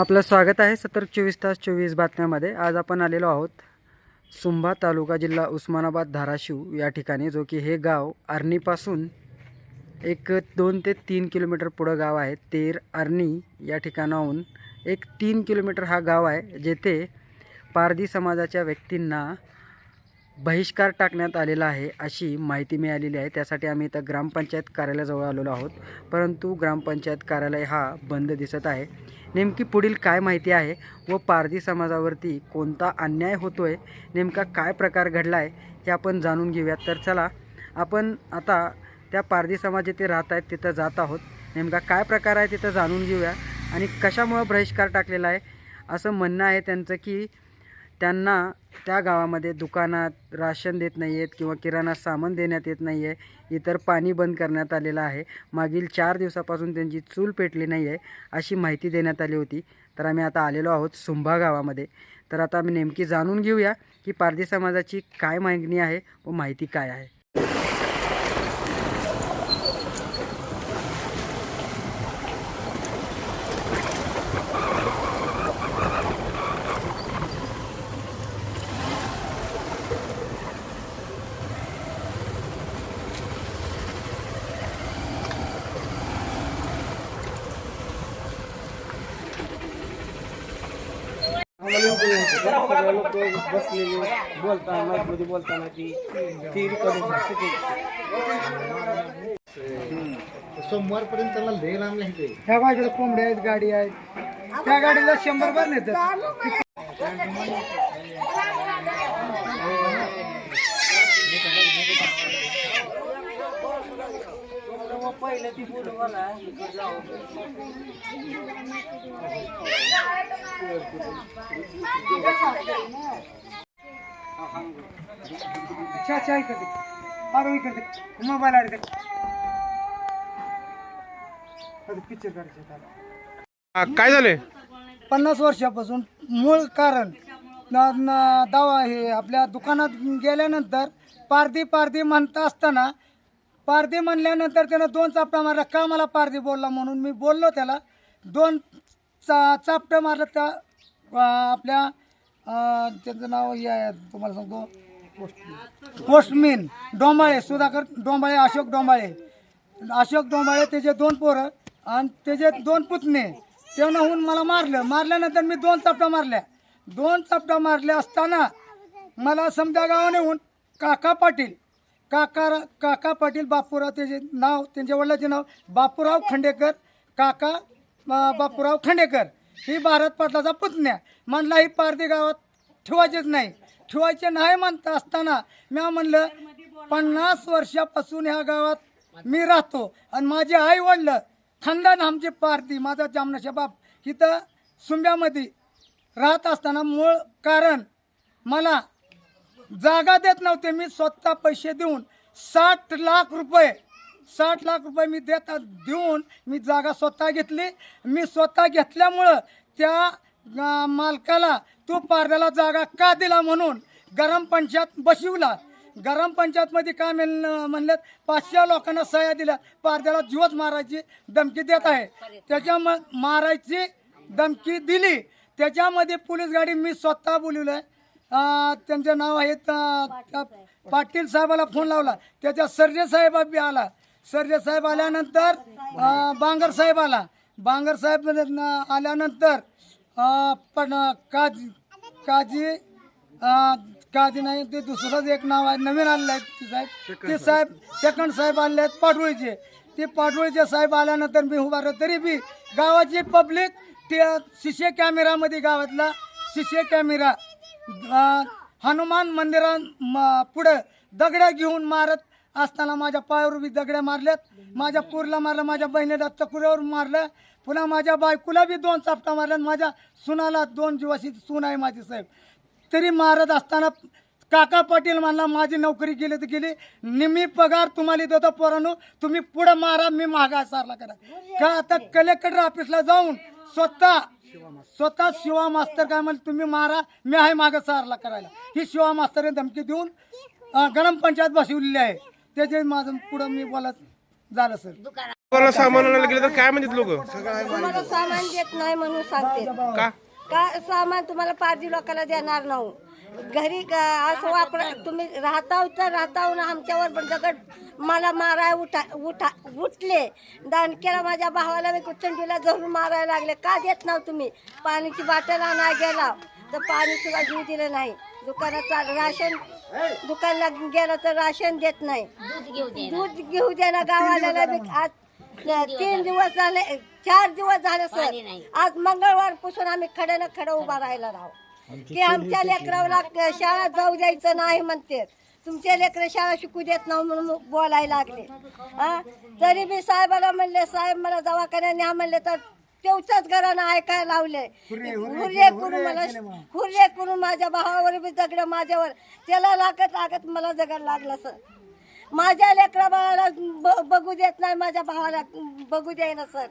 आपलं स्वागत आहे सतर चोवीस तास चोवीस बातम्यामध्ये. आज आपण आलेलो आहोत सुंभा तालुका जिल्हा उस्मानाबाद धाराशिव या ठिकाणी जो की हे गाव आर्णीपासून एक दोन ते तीन किलोमीटर पुढं गाव आहे. तेर आर्णी या ठिकाणाहून एक तीन किलोमीटर हा गाव आहे जेथे पारधी समाजाच्या व्यक्तींना बहिष्कार टाकण्यात आलेला आहे अशी माहिती मिळालेली आहे. त्यासाठी आम्ही इथं ग्रामपंचायत कार्यालयाजवळ आलेलो आहोत. परंतु ग्रामपंचायत कार्यालय हा बंद दिसत आहे. नेमकी पुढील काय माहिती आहे व पारधी समाजावरती कोणता अन्याय होतो आहे नेमका काय प्रकार घडला आहे हे आपण जाणून घेऊयात. तर चला आपण आता त्या पारधी समाज जिथे राहत आहेत तिथं जात आहोत. नेमका काय प्रकार आहे तिथं जाणून घेऊया आणि कशामुळं बहिष्कार टाकलेला आहे असं म्हणणं आहे त्यांचं की त्यांना त्या गावामध्ये दुकानात राशन देत नाही आहेत किंवा किराणा सामान देण्यात येत नाही आहे इतर पाणी बंद करण्यात आलेलं आहे. मागील चार दिवसापासून त्यांची चूल पेटली नाही आहे अशी माहिती देण्यात आली होती. तर आम्ही आता आलेलो आहोत सुंभा गावामध्ये. तर आता आम्ही नेमकी जाणून घेऊया की पारधी समाजाची काय मागणी आहे व माहिती काय आहे. सगळे लोक बसलेले बोलताना माईकमध्ये बोलताना ती ती रेकॉर्डिंग सोमवारपर्यंत त्याला लय लांब लिहायचंय ह्या गाडीला कोंबड्या आहेत गाडी आहेत. त्या गाडीला शंभर भर नेतात. अच्छा अच्छा इकडे अरे इकडे मोबाईल आडते पिक्चर काढायचं त्याला. काय झाले पन्नास वर्षापासून मूळ कारण न- न- दावा हे आपल्या दुकानात गेल्यानंतर पारधी पारधी म्हणता असताना पारधी म्हणल्यानंतर त्यानं दोन चापटा मारला का मला पारधी बोलला म्हणून? मी बोललो त्याला. दोन चा चापटं मारलं त्या आपल्या त्यांचं नाव हे आहे तुम्हाला सांगतो. पोस्टमेन डोंबाळे सुधाकर डोंबाळे अशोक डोंबाळे. अशोक डोंबाळे त्याचे दोन पोरं आणि त्याचे दोन पुतणे. तेव्हाहून मला मारलं. मारल्यानंतर मी दोन चपटा मारल्या. दोन चपटा मारल्या असताना मला समजा गावाने होऊन काका पाटील काका काका पाटील बापूराव त्याचे नाव त्यांच्या वडिलाचे नाव बापूराव खंडेकर काका बापूराव खंडेकर. ही भारत पाटलाचा पुतण्या म्हणला ही पारधी गावात ठेवायचेच नाही. ठेवायचे नाही म्हणत असताना मी म्हणलं पन्नास वर्षापासून ह्या गावात मी राहतो आणि माझे आई वडलं खानदान आमची पारधी माझा जामनाशा बाप इथं सुंब्यामध्ये राहत असताना मूळ कारण मला जागा देत नव्हते. मी स्वतः पैसे देऊन साठ लाख रुपये साठ लाख रुपये मी देत देऊन मी जागा स्वतः घेतली. मी स्वतः घेतल्यामुळं त्या मालकाला तू पारद्याला जागा का दिला म्हणून गरम पंचायत बसवला गरम पंचायतमध्ये काय म्हण म्हणलं पाचशे लोकांना सह्या दिल्या. पारद्याला जीवच मारायची धमकी देत आहे. त्याच्या मारायची धमकी दिली. त्याच्यामध्ये पोलीस गाडी मी स्वतः बोलवलं. आहे त्यांचं नाव आहे पाटील साहेबाला फोन लावला. त्याच्या सर्जे साहेब बी आला. सर्जे साहेब आल्यानंतर बांगर साहेब आला. बांगर साहेब आल्यानंतर पण काजी काजी काजी नाही ते दुसरंच एक नाव आहे नवीन आलेलं आहे ते साहेब. ते साहेब सेकंड साहेब आलेले आहेत पाटोळीचे ते पाटोळीचे साहेब आल्यानंतर मी उभा राहतो. तरी बी गावाची पब्लिक ते शिशे कॅमेरामध्ये गावातला शिशे कॅमेरा हनुमान मंदिरा पुढं दगड्या घेऊन मारत असताना माझ्या पायावर बी दगड्या मारल्यात. माझ्या पूरला मारलं माझ्या बहिणीला तकुऱ्यावर मारलं. पुन्हा माझ्या बायकोला बी दोन चापटा मारल्यात. माझ्या सुनाला दोन जीवाशी सून आहे माझी साहेब. तरी मारत असताना काका पाटील म्हणला माझी नोकरी गेली तर गेली. निम्मी पगार तुम्हाला देतो पोरांनो. तुम्ही पुढं मारा मी महागा सारला करा. का आता कलेक्टर ऑफिसला जाऊन स्वतः स्वतः शिवा मास्तर काय म्हणले तुम्ही मारा मी आहे मागं सारला करायला. ही शिवा मास्तरने धमकी देऊन अं, ग्रामपंचायत बसवलेली आहे. त्याचे माझं पुढं मी बोलत झालं सर. कोणाला सामान आणायला गेलं तर काय म्हणतात लोक? तुम्हाला सामान देत नाही म्हणून सांगते. का? का सामान तुम्हाला पारधी लोकांना देणार नाही. घरी ग- असं वापर तुम्ही राहता तर राहता ना आमच्यावर पण दगड मला माराय उठा उठा उठले. दानकेला माझ्या भावाला मी कुचंडीला धरून मारायला लागले. का देत नाव तुम्ही? पाण्याची बाटल आणाय गेला. तर पाणी सुद्धा घेऊ दिलं नाही. दुकानात चाल- राशन दुकानला गेलं तर राशन देत नाही. दूध घेऊ दे ना. गावाला बी आज तीन दिवस झाले. चार दिवस झाले सर. आज मंगळवारपासून आम्ही खडे ना खडं उभा राहायला राहू की आमच्या लेकराला शाळा जाऊ द्यायचं नाही म्हणते. तुमच्या लेकर शाळा शिकू देत नाही म्हणून बोलायला लागले. हा? तरी मी साहेबाला म्हणले साहेब मला दवाखान्यात न्या म्हणले तर तेवच्याच घरानं ऐकायला लावले हुर्रे करून मला हुर्रे करून माझ्या भावावर बी दगड माझ्यावर. त्याला लागत लागत मला दगड लागला सर माझ्या लेकरा बाळाला ब- बघू देत नाही माझ्या भावाला बघू ना सर.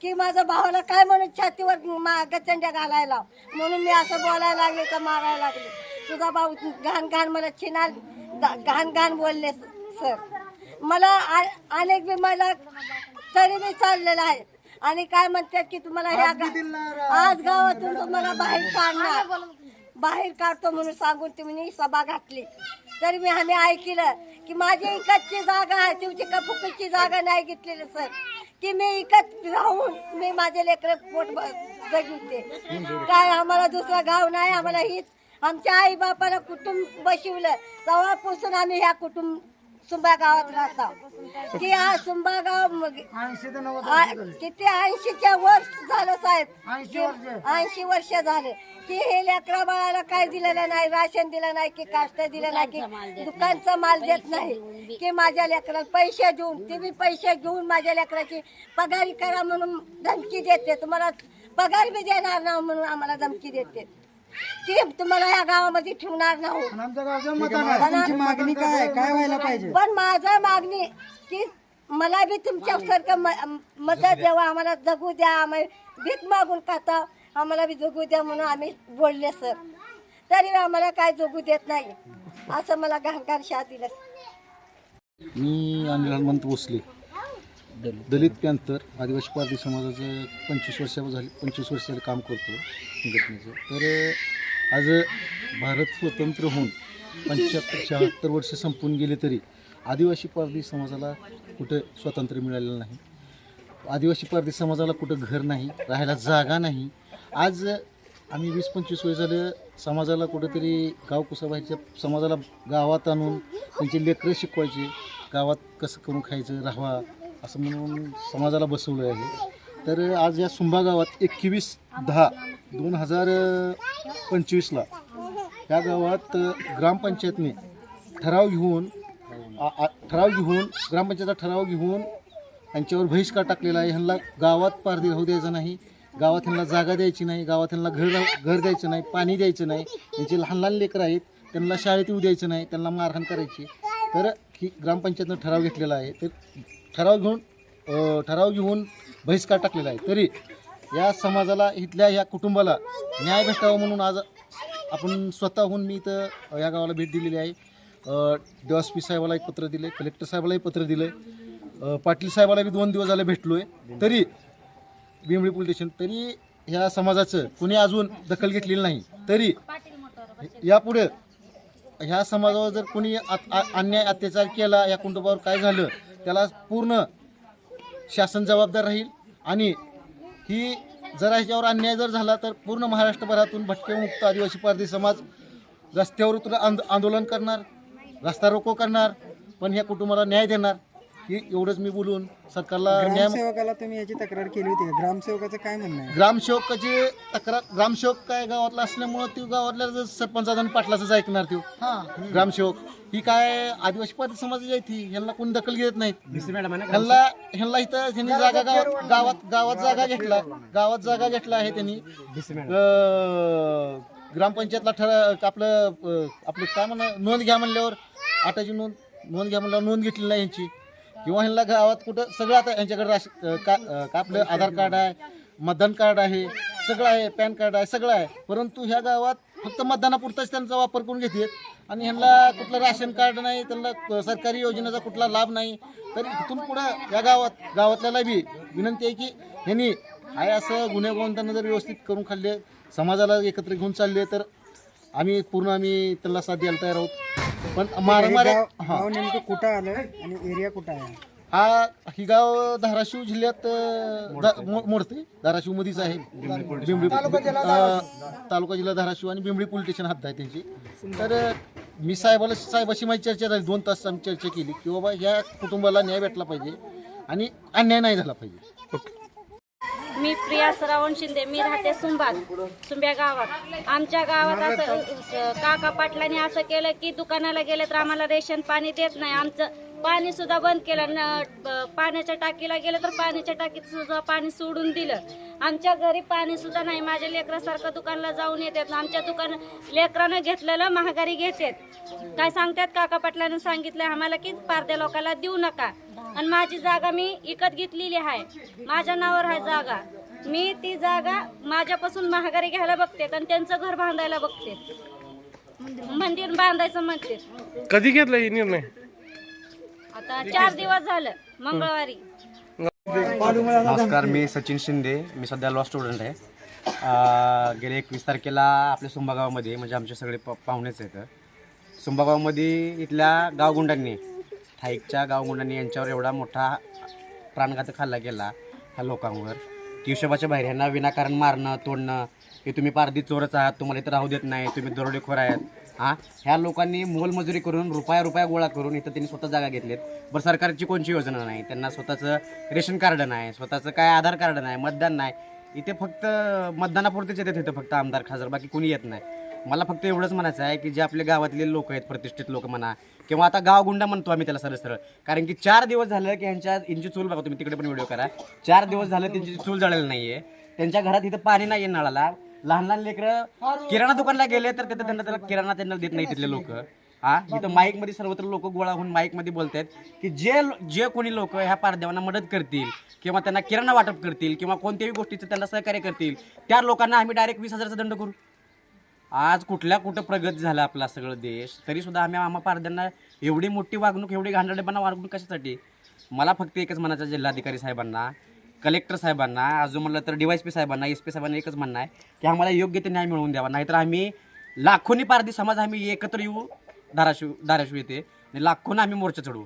की माझ्या भावाला काय म्हणून छातीवर मा- गचंड्या घालायला म्हणून मी असं बोलायला लागले तर मारायला लागले. तुझा भाऊ घाण घाण मला चिनाल दा- घाण घाण बोलले सर. मला आ- अनेक बी मला तरी बी चाललेलं आहे. आणि काय म्हणतात की तुम्हाला ह्या गा- आज गावातून तुम्हाला बाहेर काढणार. बाहेर काढतो म्हणून सांगून तुम्ही सभा घातली. तरी मी आम्ही ऐकलं की माझी इकतची जागा आहे तुमची का फुकटची जागा नाही घेतलेली सर. की मी इकत राहून मी माझे लेकर पोट जगवते. काय आम्हाला दुसरा गाव नाही आम्हाला हीच आमच्या आई बापाला कुटुंब बशिवलं. तेव्हापासून आम्ही ह्या कुटुंब सुंबा गावात राहतो. की हा सुंबा गाव मग- ऐंशी ते नव्वद आ- किती? ऐंशीच्या वर्ष झालं साहेब. ऐंशी वर्ष. ऐंशी वर्ष झाले. की हे लेकरा बाळाला काय दिलेलं नाही? राशन दिलं नाही की काष्ट दिलं नाही की दुकानचा माल देत नाही. की माझ्या लेकराला पैसे देऊन ते बी पैसे घेऊन माझ्या लेकराची पगारी करा म्हणून धमकी देते. तुम्हाला पगार बी देणार नाही म्हणून आम्हाला धमकी देते. की तुम्हाला या गावामध्ये ठेवणार नाही. आणि आमच्या गावचं मतदान आहे. तुमची मागणी काय आहे? काय व्हायला पाहिजे? पण माझा मागणी की मला बी तुमच्यासारखं म- मदत द्यावा. आम्हाला जगू द्या. आम्ही भीक मागून खाता. आम्हाला बी जगू द्या म्हणून आम्ही बोलले सर. तरी आम्हाला काय जगू देत नाही. असं मला घाणघाण शाह दिलं. मी अनिल हनुमंत भोसले. दलित. पॅंथर आदिवासी पारधी समाजाचं पंचवीस वर्षा झाली पंचवीस वर्षाचं काम करतो संघटनेचं तर आज भारत स्वतंत्र होऊन पंच्याहत्तर शहात्तर वर्ष संपून गेले तरी आदिवासी पारधी समाजाला कुठं स्वातंत्र्य मिळालेलं नाही. आदिवासी पारधी समाजाला कुठं घर नाही राहायला जागा नाही. आज आम्ही वीस पंचवीस वर्ष झालं समाजाला कुठंतरी गाव कुसाबाईच्या समाजाला गावात आणून त्यांचे लेकरं शिकवायचे गावात कसं करून खायचं राहावा असं म्हणून समाजाला बसवलं आहे. तर आज या सुंभा गावात एकवीस दहा दोन हजार पंचवीसला या गावात ग्रामपंचायतने ठराव घेऊन आ- ठराव घेऊन ग्रामपंचायतचा ठराव घेऊन यांच्यावर बहिष्कार टाकलेला आहे. ह्यांना गावात पारधी राहू द्यायचा नाही गावात ह्यांना जागा द्यायची नाही गावात ह्यांना घर घर द्यायचं नाही पाणी द्यायचं नाही. यांचे लहान लहान लेकरं आहेत त्यांना शाळेत येऊ द्यायचं नाही त्यांना मारहाण करायची. तर ही ग्रामपंचायतनं ठराव घेतलेला आहे. तर ठराव घेऊन ठराव घेऊन बहिष्कार टाकलेला आहे. तरी या समाजाला इथल्या या कुटुंबाला न्याय भेटावा म्हणून आज आपण स्वतःहून मी इथं या गावाला भेट दिलेली आहे. डी पी साहेबाला एक पत्र दिले कलेक्टर साहेबालाही पत्र दिलं पाटील साहेबाला बी दोन दिवस झाले भेटलो आहे तरी बिंबळी पोलीस स्टेशन तरी ह्या समाजाचं कुणी अजून दखल घेतलेली नाही. तरी यापुढे ह्या समाजावर जर कोणी आ- अन्याय अत्याचार केला या कुटुंबावर काय झालं त्याला पूर्ण शासन जबाबदार राहील. आणि ही जर याच्यावर अन्याय जर झाला तर पूर्ण महाराष्ट्रभरातून भटकेमुक्त आदिवासी पारधी समाज रस्त्यावर उतरून आंदोलन करणार रस्ता रोको करणार पण ह्या कुटुंबाला न्याय देणार. ही एवढंच मी बोलून सरकारला न्याय ग्रामसेवकाला तुम्ही याची तक्रार केली होती का? ग्रामसेवकाचं काय म्हणणं आहे? ग्रामसेवकाची तक्रार ग्रामसेवक काय गावातला असल्यामुळं ती गावातल्या जर सरपंचाचं आणि पाटलाचंच ऐकणार तो ग्रामसेवक. ही काय आदिवासी पार्टी समाजाची आहे ती. ह्यांना कोणी दखल घेत नाहीत. ह्यांना ह्यांना इथं त्यांनी जागा गावात गावात गावात जागा घेतला. गावात जागा घेतला आहे त्यांनी. अं, ग्रामपंचायतला ठरा आपलं अं, आपलं काय म्हणा नोंद घ्या म्हणल्यावर आटाची नोंद नोंद घ्या म्हणल्यावर नोंद घेतली नाही यांची किंवा ह्यांना गावात कुठं सगळं आता यांच्याकडे राश का का आपलं आधार कार्ड आहे मतदान कार्ड आहे सगळं आहे पॅन कार्ड आहे सगळं आहे. परंतु ह्या गावात फक्त मतदानापुरताच त्यांचा वापर करून घेतात आणि ह्यांना कुठलं राशन कार्ड नाही त्यांना सरकारी योजनेचा कुठला लाभ नाही. तर इथून पुढं या गावात गावातल्याला बी विनंती आहे की ह्यांनी आहे असं गुन्हे जर व्यवस्थित करून खाल्ले समाजाला एकत्र घेऊन चालले तर आम्ही पूर्ण आम्ही त्यांना साथ द्यायला तयार आहोत. पण मारामार गाव गाव नेमकं कुठं आलं आणि एरिया कुठं आहे? हा ही गाव धाराशिव जिल्ह्यात अं, मो- मोडते. धाराशिव मध्येच आहे. बिंबळी अं, तालुका जिल्हा धाराशिव आणि बिंबळी पोलीस स्टेशन हद्द आहे त्यांची. तर अं, मी साहेबाला साहेबाशी माझी चर्चा झाली. दोन तास आम्ही चर्चा केली की बाबा या कुटुंबाला न्याय भेटला पाहिजे आणि अन्याय नाही झाला पाहिजे. मी प्रिया सरावण शिंदे मी राहते सुंबात सुंब्या गावात. आमच्या गावात असं काका पाटलांनी असं केलं की दुकानाला गेले तर आम्हाला रेशन पाणी देत नाही. आमचं पाणी सुद्धा बंद केलं न पाण्याच्या टाकीला गेलं तर पाण्याच्या टाकीत सुद्धा पाणी सोडून दिलं. आमच्या घरी पाणी सुद्धा नाही. माझ्या लेकरासारखं दुकानला जाऊन येतात. आमच्या दुकान लेकरानं घेतलेलं महागारी घेतात. काय सांगतात? काका पाटलानं सांगितलं आम्हाला की पारद्या लोकांना देऊ नका. आणि माझी जागा मी विकत घेतलेली आहे. माझ्या नावावर आहे जागा. मी ती जागा माझ्यापासून महागारी घ्यायला बघते आणि त्यांचं घर बांधायला बघते मंदिर बांधायचं म्हणते कधी घेतलं हे निर्णय? आता चार दिवस झालं मंगळवारी. नमस्कार मी सचिन शिंदे. मी सध्या लॉ स्टुडंट आहे. अं, एकवीस तारखेला आपल्या सुंबागावामध्ये म्हणजे आमचे सगळे प पाहुणेच आहेत. सुंबागावमध्ये इथल्या गावगुंडांनी स्थायिकच्या गावगुंडांनी यांच्यावर एवढा मोठा प्राणघातक हल्ला केला ह्या लोकांवर. की हिशोबाच्या बाहेर यांना विनाकारण मारणं तोडणं की तुम्ही पारधी चोरच आहात तुम्हाला इथं राहू देत नाही तुम्ही दरोडेखोर आहात. हां? ह्या लोकांनी मोलमजुरी करून रुपया रुपया गोळा करून इथं त्यांनी स्वतः जागा घेतलेत. बरं सरकारची कोणची योजना नाही? त्यांना स्वतःचं रेशन कार्ड नाही स्वतःचं काय आधार कार्ड नाही मतदान नाही. इथे फक्त मतदानापुरतेच येतात इथं फक्त आमदार खासदार बाकी कोणी येत नाही. मला फक्त एवढंच म्हणायचं आहे की जे आपले गावातले लोक आहेत प्रतिष्ठित लोक म्हणा किंवा आता गावगुंडा म्हणतो आम्ही त्याला सरळ सरळ कारण की चार दिवस झालं की ह्यांच्या यांची चूल बघा तुम्ही तिकडे पण व्हिडिओ करा. चार दिवस झालं त्यांची चूल जळलेली आहे त्यांच्या घरात इथं पाणी नाही आहे नळाला. लहान लहान लेकरं किराणा दुकानला गेले तर तिथं त्यांना त्याला किराणा त्यांना देत नाही तिथले लोक. हा? इथं माईकमध्ये सर्वत्र लोक गोळा होऊन माईकमध्ये बोलतात की जे जे कोणी लोक ह्या पारदेवांना मदत करतील किंवा त्यांना किराणा वाटप करतील किंवा कोणत्याही गोष्टीचं त्यांना सहकार्य करतील त्या लोकांना आम्ही डायरेक्ट वीस हजाराचा दंड करू. आज कुठल्या कुठं प्रगत झाला आपला सगळं देश तरी सुद्धा आम्ही आम्हा पारद्यांना एवढी मोठी वागणूक एवढी घाणेरडेपणा वागणूक कशासाठी? मला फक्त एकच म्हणायचं जिल्हाधिकारी साहेबांना कलेक्टर साहेबांना अजून म्हणलं तर डी पी साहेबांना एस पी साहेबांना एकच म्हणणं आहे की आम्हाला योग्य ते न्याय मिळवून द्यावा. नाहीतर आम्ही लाखोनी पारधी समाज आम्ही एकत्र येऊ धाराशिव धाराशिव येते आणि लाखोनं आम्ही मोर्चा चढवू.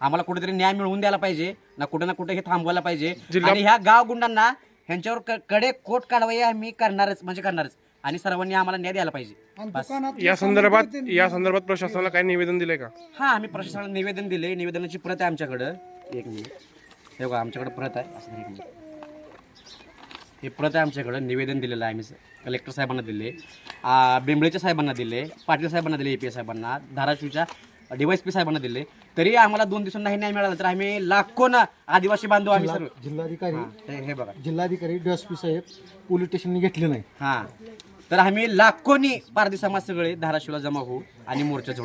आम्हाला कुठेतरी न्याय मिळवून द्यायला पाहिजे ना कुठे ना कुठे हे थांबवायला पाहिजे. आणि ह्या गाव गुंडांना ह्यांच्यावर क- कडे कोट कारवाई आम्ही करणारच म्हणजे करणारच. आणि सर्वांनी आम्हाला न्याय द्यायला पाहिजे. बस. या संदर्भात या संदर्भात प्रशासनाला काय निवेदन दिलंय का? हा आम्ही प्रशासनाला निवेदन दिले निवेदनाची प्रत आहे आमच्याकडं. एक मिनिट. हे बघा आमच्याकडे प्रत आहे. असं हे प्रत आहे आमच्याकडं निवेदन दिलेलं आहे आम्ही. कलेक्टर साहेबांना दिले. आ, बेंबळेच्या साहेबांना दिले. पाटील साहेबांना दिले ए पी साहेबांना. धाराशिवच्या डीवायस पी साहेबांना दिले. तरी आम्हाला दोन दिवसांना नाही न्याय मिळाला तर आम्ही लाखोना आदिवासी बांधव आम्ही सर्व जिल्हाधिकारी हे- हे बघा. जिल्हाधिकारी डीएसपी साहेब पोलीस स्टेशनने घेतले नाही. हां. तर आम्ही लाखोनी पारधी समाज सगळे धाराशिवला जमा होऊ आणि मोर्चा चढू